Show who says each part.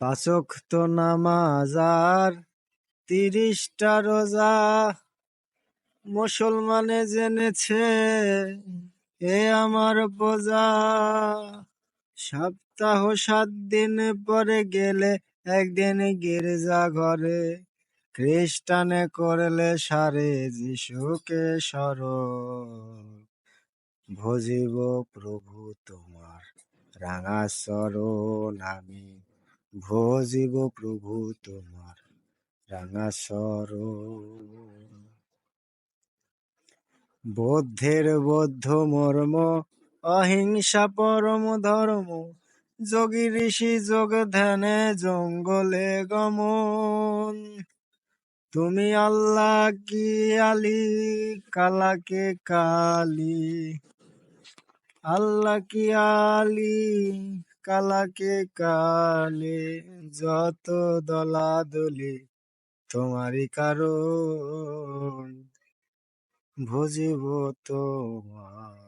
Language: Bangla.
Speaker 1: পাঁচক্ত নামাজ আর তিরিশটা রোজা মুসলমানে জেনেছে, এ আমার বোঝা। সপ্তাহ সাত দিন পরে গেলে একদিন গির্জা ঘরে, খ্রিস্টানে করলে সারে যিশুকে স্মরণ। ভজিব প্রভু তোমার রাঙা চরণ আমি ভজিব প্রভু তোমার রাঙা চরণ বৌদ্ধের বৌদ্ধ মর্ম, অহিংসা পরম ধর্ম, যোগী ঋষি যোগ ধ্যানে জঙ্গলে গমন। তুমি আল্লাহ কি আলি, কালাকে কালি? আল্লাহ কি আলি? কালাকে কালে যত দলা দলাদলি তোমারই কারণ ভজিব তোমার